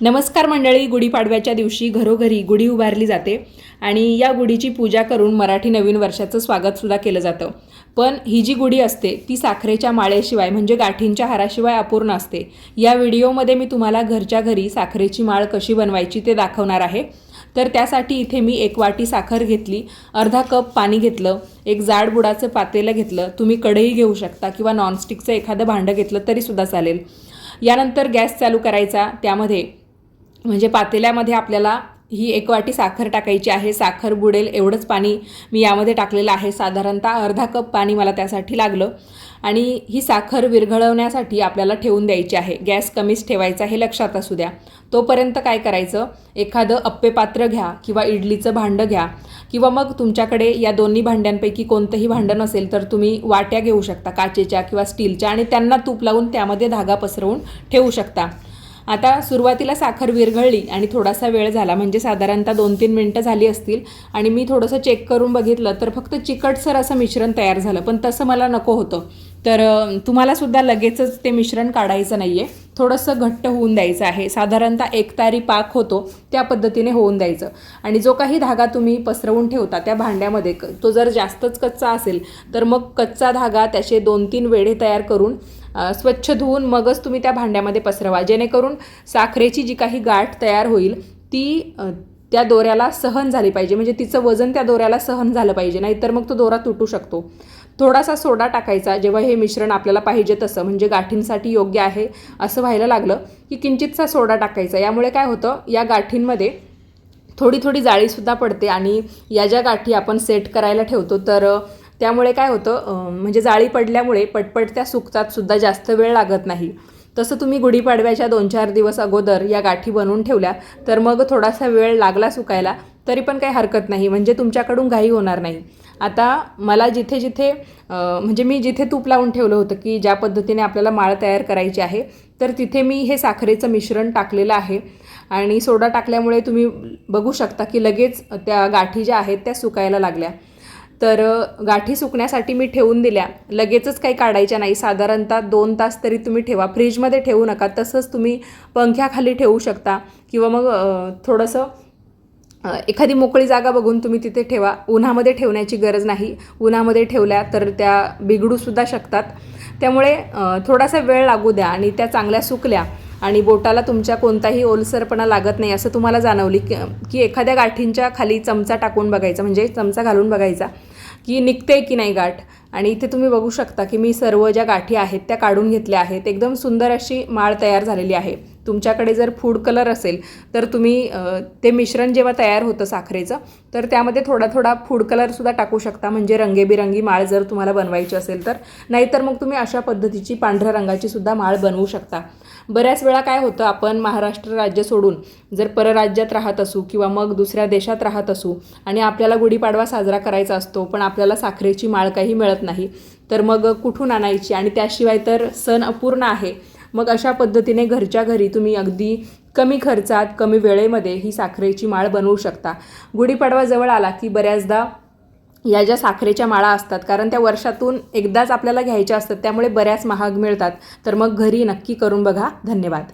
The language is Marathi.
नमस्कार मंडळी गुढीपाडव्याच्या दिवशी घरोघरी गुढी उभारली जाते आणि या गुढीची पूजा करून मराठी नवीन वर्षाचं स्वागतसुद्धा केलं जातं. पण ही जी गुढी असते ती साखरेच्या माळेशिवाय म्हणजे गाठींच्या हाराशिवाय अपूर्ण असते. या व्हिडिओमध्ये मी तुम्हाला घरच्या घरी साखरेची माळ कशी बनवायची ते दाखवणार आहे. तर त्यासाठी इथे मी एक वाटी साखर घेतली अर्धा कप पाणी घेतलं एक जाड बुडाचं पातेलं घेतलं तुम्ही कढई घेऊ शकता किंवा नॉनस्टिकचं एखादं भांडं घेतलं तरीसुद्धा चालेल. यानंतर गॅस चालू करायचा त्यामध्ये म्हणजे पातेल्यामध्ये आपल्याला ही एक वाटी साखर टाकायची आहे. साखर बुडेल एवढंच पाणी मी यामध्ये टाकलेलं आहे. साधारणतः अर्धा कप पाणी मला त्यासाठी लागलं. आणि ही साखर विरघळवण्यासाठी आपल्याला ठेवून द्यायची आहे. गॅस कमीच ठेवायचा हे लक्षात असू द्या. तोपर्यंत काय करायचं? एखादं अप्पे पात्र घ्या किंवा इडलीचं भांडं घ्या किंवा मग तुमच्याकडे या दोन्ही भांड्यांपैकी कोणतंही भांडं नसेल तर तुम्ही वाट्या घेऊ शकता. काचेच्या किंवा स्टीलच्या आणि त्यांना तूप लावून त्यामध्ये धागा पसरवून ठेवू शकता. आता सुरुवातीला साखर विरघळली आणि थोडासा वेळ झाला म्हणजे साधारणतः दोन तीन मिनटं झाली असतील आणि मी थोडंसं चेक करून बघितलं तर फक्त चिकटसर असं मिश्रण तयार झालं पण तसं मला नको होतं. तर तुम्हालासुद्धा लगेचच ते मिश्रण काढायचं नाही आहे थोडंसं घट्ट होऊन द्यायचं आहे. साधारणतः एकतारी पाक होतो त्या पद्धतीने होऊन द्यायचं. आणि जो काही धागा तुम्ही पसरवून ठेवता त्या भांड्यामध्ये क- तो जर जास्तच कच्चा असेल तर मग कच्चा धागा त्याचे दोन तीन वेढे तयार करून स्वच्छ धुवून मगच तुम्ही त्या भांड्यामध्ये पसरवा. जेणेकरून साखरेची जी काही गाठ तयार होईल ती त्या दोऱ्याला सहन झाली पाहिजे. म्हणजे तिचं वजन त्या दोऱ्याला सहन झालं पाहिजे. नाहीतर मग तो दोरा तुटू शकतो. थोडासा सोडा टाकायचा जेव्हा हे मिश्रण आपल्याला पाहिजे तसं म्हणजे गाठींसाठी योग्य आहे असं व्हायला लागलं की किंचितसा सोडा टाकायचा. यामुळे काय होतं या गाठींमध्ये थोडी थोडी जाळीसुद्धा पडते आणि या ज्या गाठी आपण सेट करायला ठेवतो तर त्यामुळे काय होतं म्हणजे जाळी पडल्यामुळे पटपट त्या सुकतात सुद्धा जास्त वेळ लागत नाही. तसं तुम्ही गुढीपाडव्याच्या दोन चार दिवस अगोदर या गाठी बनवून ठेवल्या तर मग थोडासा वेळ लागला सुकायला तरी पण काही हरकत नाही. म्हणजे तुमच्याकडून घाई होणार नाही. आता मला जिथे जिथे म्हणजे मी जिथे तूप लावून ठेवलं होतं की ज्या पद्धतीने आपल्याला माळ तयार करायची आहे तर तिथे मी हे साखरेचं मिश्रण टाकलेलं आहे. आणि सोडा टाकल्यामुळे तुम्ही बघू शकता की लगेच त्या गाठी ज्या आहेत त्या सुकायला लागल्या. तर गाठी सुकण्यासाठी मी ठेवून दिल्या. लगेचच काही काढायच्या नाही. साधारणतः दोन तास तरी तुम्ही ठेवा. फ्रीजमध्ये ठेवू नका. तसंच तुम्ही पंख्याखाली ठेवू शकता. किंवा मग थोडंसं एखादी मोकळी जागा बघून तुम्ही तिथे ठेवा. उन्हामध्ये ठेवण्याची गरज नाही. उन्हामध्ये ठेवल्या तर त्या बिघडूसुद्धा शकतात. त्यामुळे थोडासा वेळ लागू द्या आणि त्या चांगल्या सुकल्या आणि बोटाला तुमच्या कोणताही ओलसरपणा लागत नाही असं तुम्हाला जाणवली की की एखाद्या गाठींच्या खाली चमचा टाकून बघायचा म्हणजे चमचा घालून बघायचा की निघते की नाही गाठ. आणि इथे तुम्ही बघू शकता की मी सर्व ज्या गाठी आहेत त्या काढून घेतल्या आहेत. एकदम सुंदर अशी माळ तयार झालेली आहे. तुमच्याकडे जर फूड कलर असेल तर तुम्ही ते मिश्रण जेव्हा तयार होतं साखरेचं तर त्यामध्ये थोडा थोडा फूड कलरसुद्धा टाकू शकता. म्हणजे रंगेबिरंगी माळ जर तुम्हाला बनवायची असेल तर. नाहीतर मग तुम्ही अशा पद्धतीची पांढऱ्या रंगाची सुद्धा माळ बनवू शकता. बऱ्याच वेळा काय होतं आपण महाराष्ट्र राज्य सोडून जर परराज्यात राहत असू किंवा मग दुसऱ्या देशात राहत असू आणि आपल्याला गुढीपाडवा साजरा करायचा असतो पण आपल्याला साखरेची माळ काही मिळत नाही तर मग कुठून आणायची? आणि त्याशिवाय तर सण अपूर्ण आहे. मग अशा पद्धतीने घरच्या घरी तुम्ही अगदी कमी खर्चात कमी वेळेमध्ये ही साखरेची माळ बनवू शकता. गुढीपाडवा जवळ आला की बऱ्याचदा या ज्या साखरेच्या माळा असतात कारण त्या वर्षातून एकदाच आपल्याला घ्यायच्या असतात त्यामुळे बऱ्याच महाग मिळतात. तर मग घरी नक्की करून बघा. धन्यवाद.